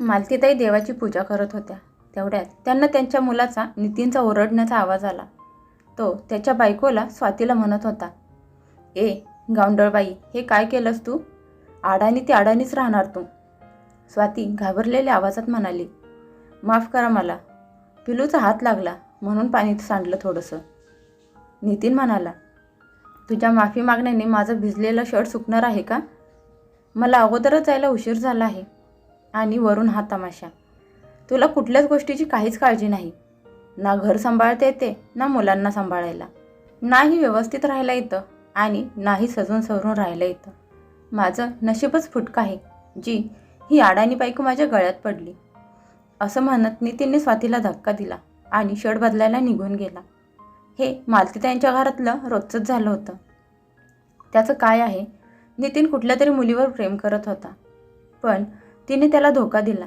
मालतीताई देवाची पूजा करत होत्या. तेवढ्यात त्यांना त्यांच्या मुलाचा नितीनचा ओरडण्याचा आवाज आला. तो त्याच्या बायकोला स्वातीला म्हणत होता ए गावंडळबाई हे काय केलंस तू? आडानी ते आडानीच राहणार तू. स्वाती घाबरलेल्या आवाजात म्हणाली माफ करा मला. पिलूचा हात लागला म्हणून पाणी सांडलं थोडंसं. नितीन म्हणाला तुझ्या माफी मागण्याने माझं भिजलेलं शर्ट सुकणार आहे का? मला अगोदरच जायला उशीर झाला आहे. आणि वरून हा तमाशा. तुला कुठल्याच गोष्टीची काहीच काळजी नाही. ना घर सांभाळता येते ना मुलांना सांभाळायला. नाही व्यवस्थित राहायला येतं आणि नाही सजून सवरून राहायला येतं. माझं नशीबच फुटकं आहे जी ही अडाणी बायको माझ्या गळ्यात पडली. असं म्हणत नितीनने स्वातीला धक्का दिला आणि शर्ट बदलायला निघून गेला. हे मालती त्यांच्या घरातलं रोजचंच झालं होतं. त्याचं काय आहे? नितीन कुठल्या तरी मुलीवर प्रेम करत होता. पण तिने त्याला धोका दिला.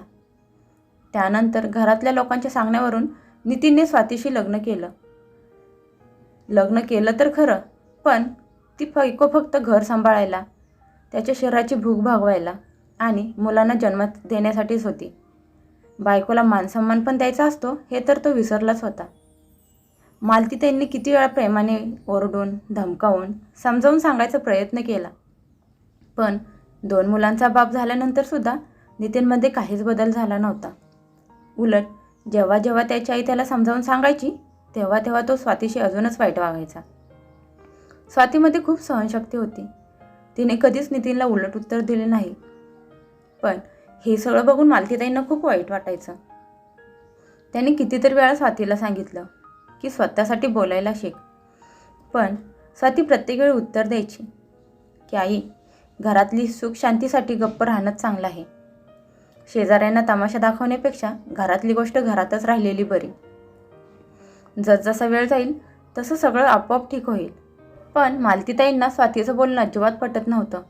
त्यानंतर घरातल्या लोकांच्या सांगण्यावरून नितीनने स्वातीशी लग्न केलं. लग्न केलं तर खरं पण ती फैको फक्त घर सांभाळायला त्याच्या शरीराची भूक भागवायला आणि मुलांना जन्म देण्यासाठीच होती. बायकोला मानसन्मान पण द्यायचा असतो हे तर तो विसरलाच होता. मालती त्यांनी किती वेळा प्रेमाने ओरडून धमकावून समजावून सांगायचा प्रयत्न केला. पण दोन मुलांचा बाप झाल्यानंतर सुद्धा नितीनमध्ये काहीच बदल झाला नव्हता. उलट जेव्हा जेव्हा त्याची आई त्याला समजावून सांगायची तेव्हा तेव्हा तो स्वातीशी अजूनच वाईट वागायचा. स्वातीमध्ये खूप सहनशक्ती होती. तिने कधीच नितीनला उलट उत्तर दिले नाही. पण हे सगळं बघून मालतीताईंना खूप वाईट वाटायचं. त्यांनी कितीतरी वेळा स्वातीला सांगितलं की स्वतःसाठी बोलायला शिक. पण स्वाती प्रत्येक वेळी उत्तर द्यायची की आई घरातली सुख शांतीसाठी गप्प राहणंच चांगलं आहे. शेजाऱ्यांना तमाशा दाखवण्यापेक्षा घरातली गोष्ट घरातच राहिलेली बरी. जसजसा वेळ जाईल तसं सगळं आपोआप ठीक होईल. पण मालतीताईंना स्वातीचं बोलणं अजिबात पटत नव्हतं.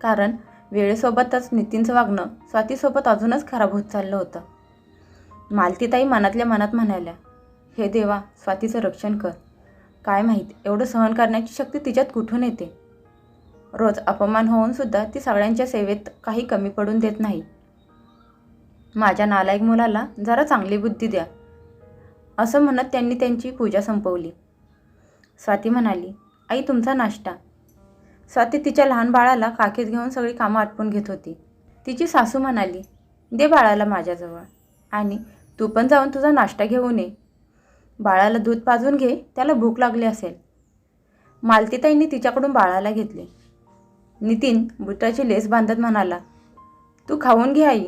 कारण वेळेसोबतच नितीनचं वागणं स्वातीसोबत अजूनच खराब होत चाललं होतं. मालतीताई मनातल्या मनात म्हणाल्या हे देवा स्वातीचं रक्षण कर. काय माहीत एवढं सहन करण्याची शक्ती तिच्यात कुठून येते? रोज अपमान होऊन सुद्धा ती सगळ्यांच्या सेवेत काही कमी पडून देत नाही. माझ्या नालायक मुलाला जरा चांगली बुद्धी द्या. असं म्हणत त्यांनी त्यांची पूजा संपवली. स्वाती म्हणाली आई तुमचा नाश्ता. स्वाती तिच्या लहान बाळाला काखेत घेऊन सगळी कामं आटपून घेत होती. तिची सासू म्हणाली दे बाळाला माझ्याजवळ आणि तू पण जाऊन तुझा नाश्ता घेऊन ये. बाळाला दूध पाजून घे त्याला भूक लागली असेल. मालतीताईंनी तिच्याकडून बाळाला घेतले. नितीन बुटाची लेस बांधत म्हणाला तू खाऊन घे आई.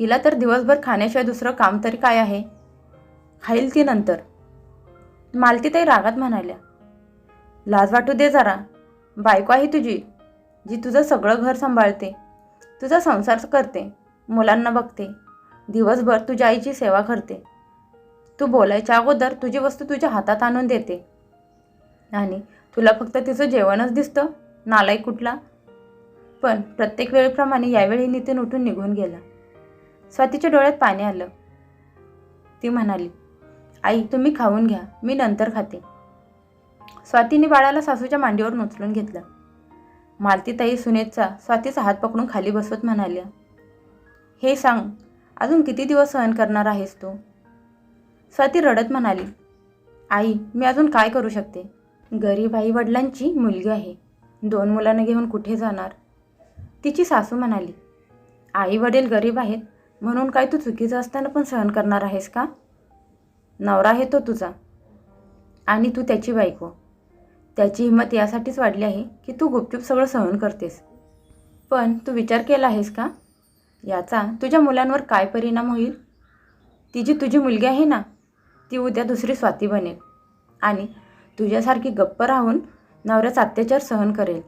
हिला तर दिवसभर खाण्याशिवाय दुसरं काम तरी काय आहे? खाईल ती नंतर. मालतीताई रागात म्हणाल्या लाज वाटू दे जरा. बायको आहे तुझी जी तुझं सगळं घर सांभाळते. तुझा संसार करते मुलांना बघते. दिवसभर तुझ्या आईची सेवा करते. तू बोलायच्या अगोदर तुझी वस्तू तुझ्या हातात आणून देते. आणि तुला फक्त तिचं जेवणच दिसतं नालाय कुठला? पण प्रत्येक वेळेप्रमाणे यावेळी नितीन उठून निघून गेला. स्वातीच्या डोळ्यात पाणी आलं. ती म्हणाली आई तुम्ही खाऊन घ्या. मी नंतर खाते. स्वातीने बाळाला सासूच्या मांडीवर उचलून घेतलं. मालतीताई सुनेचा स्वातीचा हात पकडून खाली बसवत म्हणाल्या हे सांग अजून किती दिवस सहन करणार आहेस तू? स्वाती रडत म्हणाली आई मी अजून काय करू शकते? गरीब आई वडिलांची मुलगी आहे. दोन मुलांना घेऊन कुठे जाणार? तिची सासू म्हणाली आई वडील गरीब आहेत. म्हणून काय तू चुकीचं असताना पण सहन करणार आहेस का? नवरा आहे तो तुझा. आणि तू त्याची बायको. त्याची हिंमत यासाठीच वाढली आहे की तू गुपचूप सगळं सहन करतेस. पण तू विचार केला आहेस का? याचा तुझ्या मुलांवर काय परिणाम होईल? ती जी तुझी मुलगी आहे ना ती उद्या दुसरी स्वाती बनेल. आणि तुझ्यासारखी गप्प राहून नवऱ्याचा अत्याचार सहन करेल.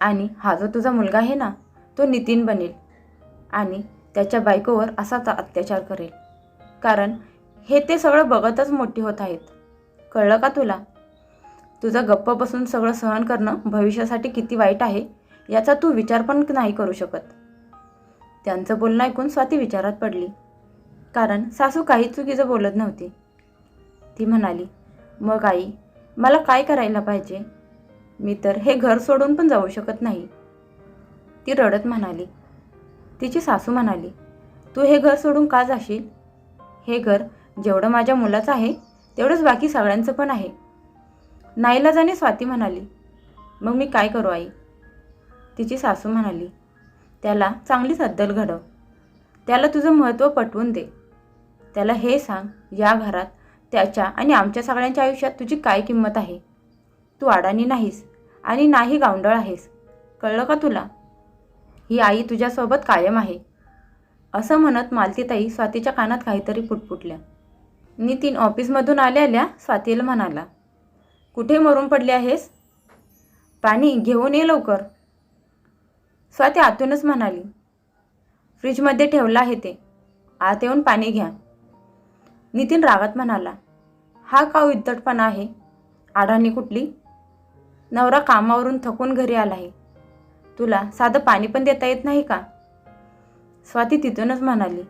आणि हा जो तुझा मुलगा आहे ना तो नितीन बनेल. आणि त्याच्या बायकोवर असाच अत्याचार करेल. कारण हे ते सगळं बघतच मोठी होत आहेत. कळलं का तुला? तुझं गप्प बसून सगळं सहन करणं भविष्यासाठी किती वाईट आहे याचा तू विचार पण नाही करू शकत. त्यांचं बोलणं ऐकून स्वाती विचारात पडली. कारण सासू काही चुकीचं बोलत नव्हती. ती म्हणाली मग आई मला काय करायला पाहिजे? मी तर हे घर सोडून पण जाऊ शकत नाही. ती रडत म्हणाली तिची सासू म्हणाली तू हे घर सोडून का जाशील? हे घर जेवढं माझ्या मुलाचं आहे तेवढंच बाकी सगळ्यांचं पण आहे. नाईलाजाने स्वाती म्हणाली मग मी काय करू आई? तिची सासू म्हणाली त्याला चांगलीच अद्दल घडव. त्याला तुझं महत्त्व पटवून दे. त्याला हे सांग या घरात त्याच्या आणि आमच्या सगळ्यांच्या आयुष्यात तुझी काय किंमत आहे? तू अडाणी नाहीस आणि नाही गावंडळ आहेस. कळलं का तुला? ही आई तुझ्यासोबत कायम आहे. असं म्हणत मालतीताई स्वातीच्या कानात काहीतरी पुटपुटल्या. नितीन ऑफिसमधून आल्या आल्या स्वातीला म्हणाला कुठे मरून पडले आहेस पाणी घेऊन ये लवकर. स्वाती आतूनच म्हणाली फ्रीजमध्ये ठेवलं आहे ते. आत येऊन पाणी घ्या. नितीन रागात म्हणाला हा का उद्धटपणा आहे? आडाणी कुठली? नवरा कामावरून थकून घरी आला आहे तुला साधं पाणी पण देता येत नाही का? स्वाती तिथूनच म्हणाली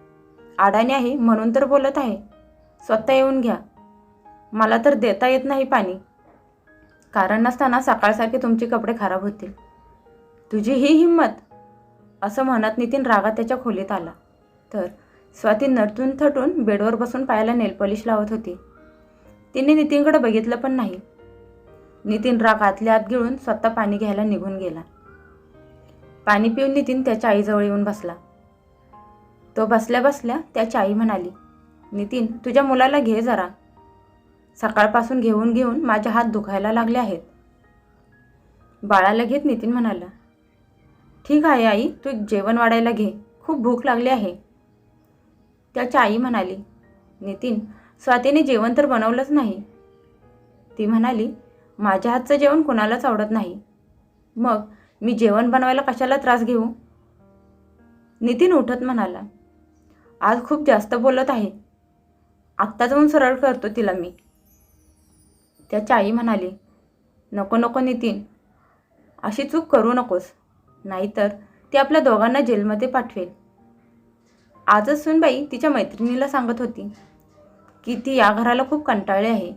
आडाणी आहे म्हणून तर बोलत आहे. स्वतः येऊन घ्या. मला तर देता येत नाही पाणी. कारण नसताना सकाळसारखे तुमचे कपडे खराब होतील. तुझी ही हिंमत? असं म्हणत नितीन रागात त्याच्या खोलीत आला. तर स्वाती नटून थटून बेडवर बसून पायाला नेलपॉलिश लावत होती. तिने नितीनकडे बघितलं पण नाही. नितीन राग आतल्या आत गिळून स्वतः पाणी घ्यायला निघून गेला. पाणी पिऊन नितीन त्याच्या आईजवळ येऊन बसला. तो बसल्या बसल्या त्याची आई म्हणाली नितीन तुझ्या मुलाला घे जरा. सकाळपासून घेऊन घेऊन माझे हात दुखायला लागले आहेत. बाळाला घेत नितीन म्हणाला ठीक आहे आई तू जेवण वाढायला घे. खूप भूक लागली आहे. त्याची आई म्हणाली नितीन स्वातीने जेवण तर बनवलंच नाही. ती म्हणाली माझ्या हातचं जेवण कुणालाच आवडत नाही. मग मी जेवण बनवायला कशाला त्रास घेऊ? नितीन उठत म्हणाला. आज खूप जास्त बोलत आहे. आत्ता जाऊन सरळ करतो तिला मी. त्याची आई म्हणाली नको नको नितीन. अशी चूक करू नकोस. नाहीतर ती आपल्या दोघांना जेलमध्ये पाठवेल. आजच सुनबाई तिच्या मैत्रिणीला सांगत होती की ती या घराला खूप कंटाळली आहे.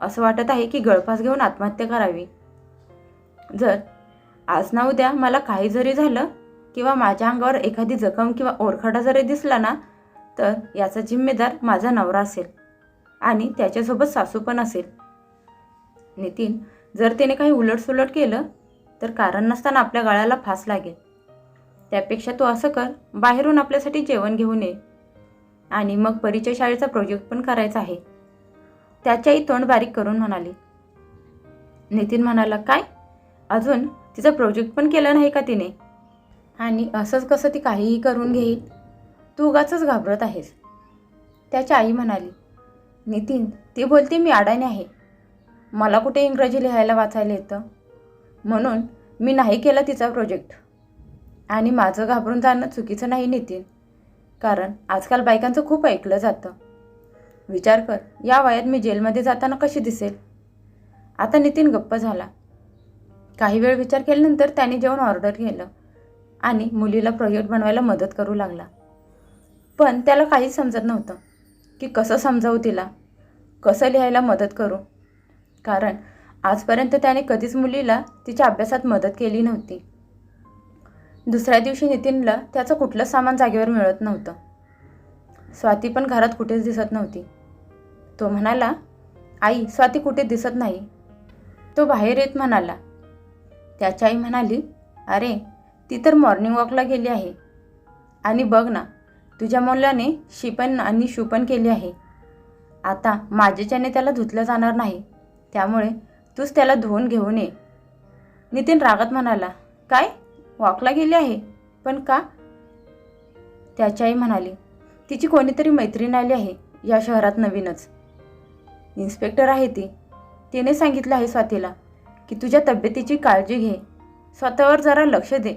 असं वाटत आहे की गळफास घेऊन आत्महत्या करावी. जर आज ना उद्या मला काही जरी झालं किंवा माझ्या अंगावर एखादी जखम किंवा ओरखडा जरी दिसला ना तर याचा जिम्मेदार माझा नवरा असेल आणि त्याच्यासोबत सासू पण असेल. नितीन जर तिने काही उलटसुलट केलं तर कारण नसताना आपल्या गळ्याला फास लागेल. त्यापेक्षा तू असं कर बाहेरून आपल्यासाठी जेवण घेऊन ये. आणि मग परिचय शाळेचा प्रोजेक्ट पण करायचा आहे. त्याच्याही तोंड बारीक करून म्हणाली. नितीन म्हणाला काय? अजून तिचा प्रोजेक्ट पण केला नाही का तिने? आणि असंच कसं ती काहीही करून घेईल? तू उगाच घाबरत आहेस. त्याची आई म्हणाली नितीन ती बोलते मी अडाणी आहे. मला कुठे इंग्रजी लिहायला वाचायला येतं? म्हणून मी नाही केला तिचा प्रोजेक्ट आणि माझं घाबरून जाणं चुकीचं नाही नितीन. कारण आजकाल बायकांचं खूप ऐकलं जातं. विचार कर या वयात मी जेलमध्ये जाताना कशी दिसेल? आता नितीन गप्प झाला. काही वेळ विचार केल्यानंतर त्याने जेवण ऑर्डर केलं आणि मुलीला प्रोजेक्ट बनवायला मदत करू लागला. पण त्याला काहीच समजत नव्हतं की कसं समजावू तिला कसं लिहायला मदत करू. कारण आजपर्यंत त्याने कधीच मुलीला तिच्या अभ्यासात मदत केली नव्हती. दुसऱ्या दिवशी नितीनला त्याचं कुठलंच सामान जागेवर मिळत नव्हतं. स्वाती पण घरात कुठेच दिसत नव्हती. तो म्हणाला आई स्वाती कुठे दिसत नाही. तो बाहेर येत म्हणाला त्याची आई म्हणाली अरे ती तर मॉर्निंग वॉकला गेली आहे. आणि बघ ना तुझ्या मुलाने शिपण आणि शुपण केली आहे. आता माझ्याच्याने त्याला धुतलं जाणार नाही त्यामुळे तूच त्याला धुवून घेऊन ये. नितीन रागात म्हणाला काय? वॉकला गेली आहे? पण का? त्याची आई म्हणाली तिची कोणीतरी मैत्रीण आली आहे या शहरात नवीनच. इन्स्पेक्टर आहे ती. तिने सांगितलं आहे स्वातीला की तुझ्या तब्येतीची काळजी घे. स्वतःवर जरा लक्ष दे.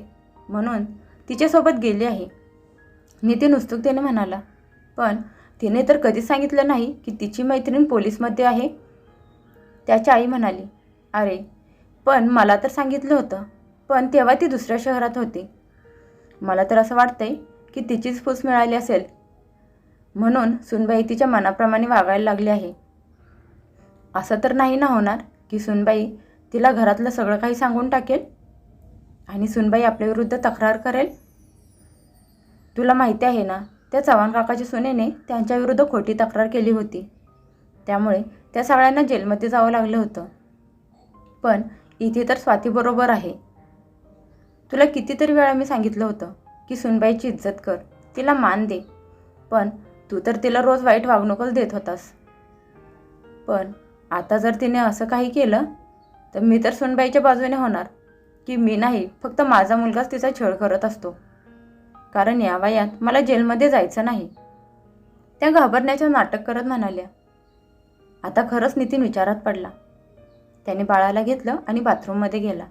म्हणून तिच्यासोबत गेली आहे. नितीन उत्सुकतेने म्हणाला पण तिने तर कधीच सांगितलं नाही की तिची मैत्रीण पोलीसमध्ये आहे. त्याची आई म्हणाली अरे पण मला तर सांगितलं होतं. पण तेव्हा ती दुसऱ्या शहरात होती. मला तर असं वाटतंय की तिचीच फूस मिळाली असेल. म्हणून सुनबाई तिच्या मनाप्रमाणे वागायला लागली आहे. असं तर नाही ना होणार की सुनबाई तिला घरातलं सगळं काही सांगून टाकेल आणि सुनबाई आपल्याविरुद्ध तक्रार करेल. तुला माहिती आहे ना त्या चव्हाण काकाच्या सुनेने त्यांच्याविरुद्ध खोटी तक्रार केली होती. त्यामुळे त्या सगळ्यांना जेलमध्ये जावं लागलं होतं. पण इथे तर स्वातीबरोबर आहे. तुला कितीतरी वेळा मी सांगितलं होतं की सुनबाईची इज्जत कर तिला मान दे. पण तू तर तिला रोज वाईट वागणूकच देत होतास. पण आता जर तिने असं काही केलं तर मी तर सुनबाईच्या बाजूने होणार. की मी नाही फक्त माझा मुलगाच तिचा छळ करत असतो. कारण या वयात मला जेलमध्ये जायचं नाही. त्या घाबरण्याचं नाटक करत म्हणाल्या आता खरंच नितीन विचारात पडला. त्याने बाळाला घेतलं आणि बाथरूममध्ये गेला.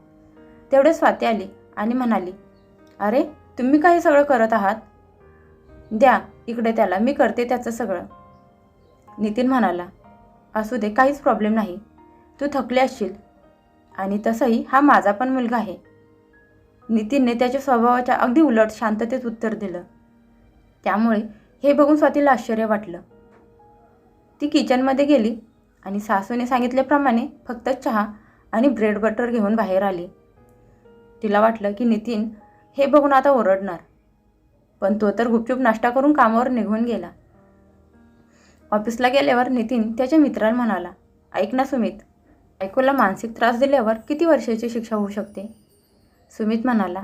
तेवढे स्वाती आली आणि म्हणाली अरे तुम्ही काही सगळं करत आहात? द्या इकडे त्याला मी करते त्याचं सगळं. नितीन म्हणाला असू दे काहीच प्रॉब्लेम नाही. तू थकले असशील आणि तसंही हा माझा पण मुलगा आहे. नितीनने त्याच्या स्वभावाच्या अगदी उलट शांततेत उत्तर दिलं. त्यामुळे हे बघून स्वातीला आश्चर्य वाटलं. ती किचनमध्ये गेली आणि सासूने सांगितल्याप्रमाणे फक्त चहा आणि ब्रेड बटर घेऊन बाहेर आली. तिला वाटलं की नितीन हे बघून आता ओरडणार. पण तो तर गुपचूप नाश्ता करून कामावर निघून गेला. ऑफिसला गेल्यावर नितीन त्याच्या मित्राला म्हणाला ऐक ना सुमित बायकोला मानसिक त्रास दिल्यावर किती वर्षाची शिक्षा होऊ शकते? सुमित म्हणाला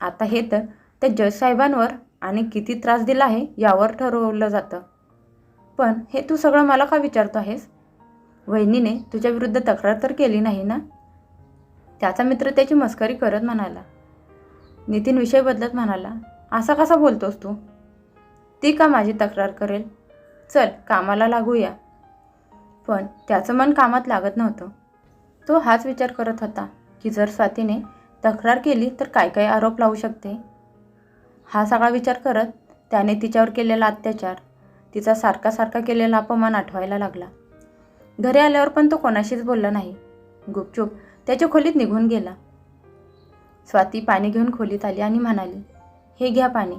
आता हे तर त्या जज साहेबांवर आणि किती त्रास दिला आहे यावर ठरवलं जातं. पण हे तू सगळं मला का विचारतो आहेस? वहिनीने तुझ्याविरुद्ध तक्रार तर केली नाही ना? त्याचा मित्र त्याची मस्करी करत म्हणाला. नितीन विषय बदलत म्हणाला असा कसा बोलतोस तू? ती का माझी तक्रार करेल? चल कामाला लागूया. पण त्याचं मन कामात लागत नव्हतं. तो हाच विचार करत होता की जर स्वातीने तक्रार केली तर काय काय आरोप लावू शकते? हा सगळा विचार करत त्याने तिच्यावर केलेला अत्याचार तिचा सारखा सारखा केलेला अपमान आठवायला लागला. घरी आल्यावर पण तो कोणाशीच बोलला नाही. गुपचूप त्याच्या खोलीत निघून गेला. स्वाती पाणी घेऊन खोलीत आली आणि म्हणाली हे घ्या पाणी.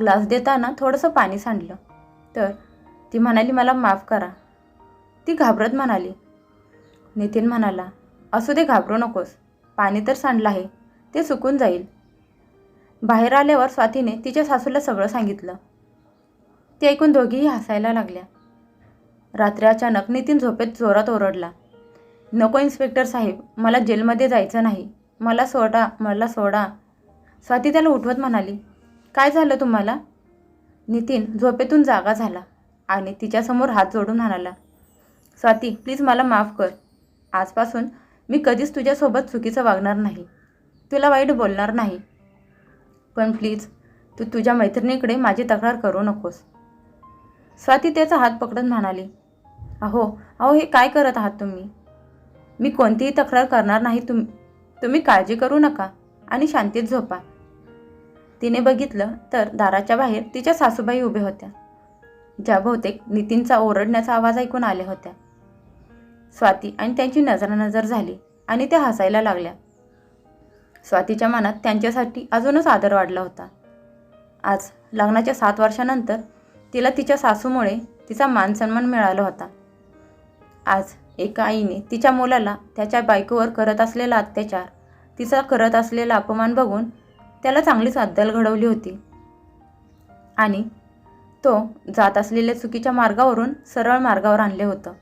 ग्लास देताना थोडंसं पाणी सांडलं. तर ती म्हणाली मला माफ करा. ती घाबरत म्हणाली नितीन म्हणाला असू दे घाबरू नकोस. पाणी तर सांडलं आहे. ते सुकून जाईल. बाहेर आल्यावर स्वातीने तिच्या सासूला सगळं सांगितलं. ते ऐकून दोघीही हसायला लागल्या. रात्री अचानक नितीन झोपेत जोरात ओरडला नको इन्स्पेक्टर साहेब. मला जेलमध्ये जायचं नाही. मला सोडा मला सोडा. स्वाती त्याला उठवत म्हणाली काय झालं तुम्हाला? नितीन झोपेतून जागा झाला आणि तिच्यासमोर हात जोडून म्हणाला स्वाती प्लीज मला माफ कर. आजपासून मी कधीच तुझ्यासोबत चुकीचं वागणार नाही. तुला वाईट बोलणार नाही. पण प्लीज तू तुझ्या मैत्रिणीकडे माझी तक्रार करू नकोस. स्वाती त्याचा हात पकडत म्हणाली अहो अहो हे काय करत आहात तुम्ही? मी कोणतीही तक्रार करणार नाही तुम तुम्ही काळजी करू नका आणि शांतीत झोपा. तिने बघितलं तर दाराच्या बाहेर तिच्या सासूबाई उभे होत्या. ज्या बहुतेक नितीनचा ओरडण्याचा आवाज ऐकून आल्या होत्या. स्वाती आणि त्यांची नजरानजर झाली आणि त्या हसायला लागल्या. स्वातीच्या मनात त्यांच्यासाठी अजूनच आदर वाढला होता. आज लग्नाच्या सात वर्षानंतर तिला तिच्या सासूमुळे तिचा मानसन्मान मिळाला होता. आज एका आईने तिच्या मुलाला त्याच्या बायकोवर करत असलेला अत्याचार तिचा करत असलेला अपमान बघून त्याला चांगलीच अद्दल घडवली होती. आणि तो जात असलेल्या चुकीच्या मार्गावरून सरळ मार्गावर आणले होतं.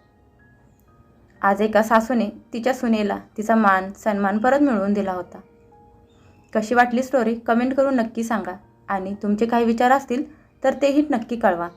आज एका सासूने तिच्या सुनेला तिचा मान सन्मान परत मिळवून दिला होता. कशी वाटली स्टोरी कमेंट करून नक्की सांगा. आणि तुमचे काही विचार असतील तर तेही नक्की कळवा.